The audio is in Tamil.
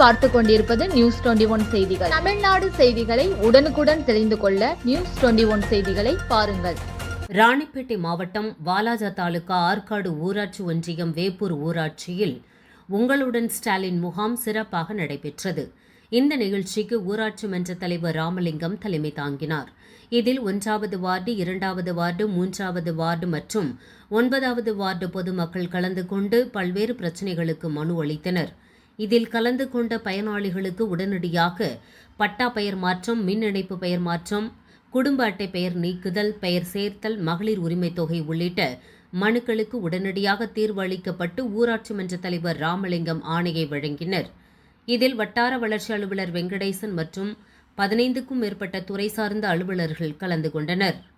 பார்த்து கொண்டிருப்பது நியூஸ் டுவெண்டி ஒன் செய்திகள். தமிழ்நாடு செய்திகளை உடனுக்குடன் தெரிந்து கொள்ள நியூஸ் டுவெண்டி ஒன் செய்திகளை பாருங்கள். ராணிப்பேட்டை மாவட்டம் வாலாஜா தாலுகா ஆற்காடு ஊராட்சி ஒன்றியம் வேப்பூர் ஊராட்சியில் உங்களுடன் ஸ்டாலின் முகாம் சிறப்பாக நடைபெற்றது. இந்த நிகழ்ச்சிக்கு ஊராட்சி மன்ற தலைவர் ராமலிங்கம் தலைமை தாங்கினார். இதில் ஒன்றாவது வார்டு இரண்டாவது வார்டு மூன்றாவது வார்டு மற்றும் ஒன்பதாவது வார்டு பொதுமக்கள் கலந்து கொண்டு பல்வேறு பிரச்சினைகளுக்கு மனு அளித்தனர். இதில் கலந்து கொண்ட பயனாளிகளுக்கு உடனடியாக பட்டா பெயர் மாற்றம் மின் இணைப்பு பெயர் மாற்றம் குடும்ப அட்டை பெயர் நீக்குதல் பெயர் சேர்த்தல் மகளிர் உரிமைத் தொகை உள்ளிட்ட மனுக்களுக்கு உடனடியாக தீர்வு அளிக்கப்பட்டு ஊராட்சி மன்ற தலைவர் ராமலிங்கம் ஆணையை வழங்கினர். இதில் வட்டார வளர்ச்சி அலுவலர் வெங்கடேசன் மற்றும் பதினைந்துக்கும் மேற்பட்ட துறை சார்ந்த அலுவலர்கள் கலந்து கொண்டனர்.